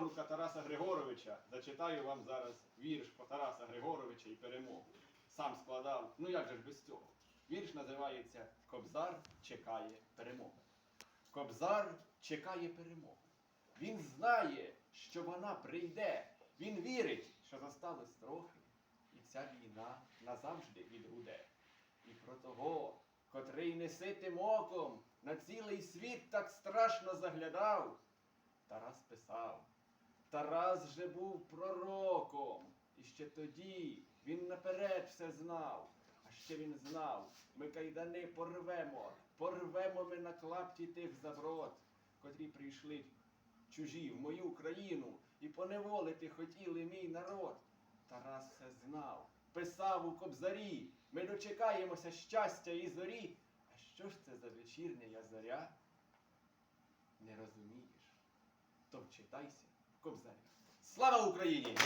правнука Тараса Григоровича. Зачитаю вам зараз вірш по Тараса Григоровича і перемогу. Сам складав, ну як же ж без цього? Вірш називається Кобзар чекає перемоги. Кобзар чекає перемоги. Він знає, що вона прийде. Він вірить, що зосталось трохи, і ця війна назавжди відгуде. І про того, котрий не ситим оком на цілий світ так страшно заглядав, Тарас писав. Тарас же був пророком, і ще тоді він наперед все знав. А ще він знав, ми кайдани порвемо, порвемо ми на клапті тих заброд, котрі прийшли чужі в мою країну і поневолити хотіли мій народ. Тарас все знав, писав у кобзарі, ми дочекаємося щастя і зорі. А що ж це за вечірня я зоря? Не розумієш, то вчитайся в. Слава Україні!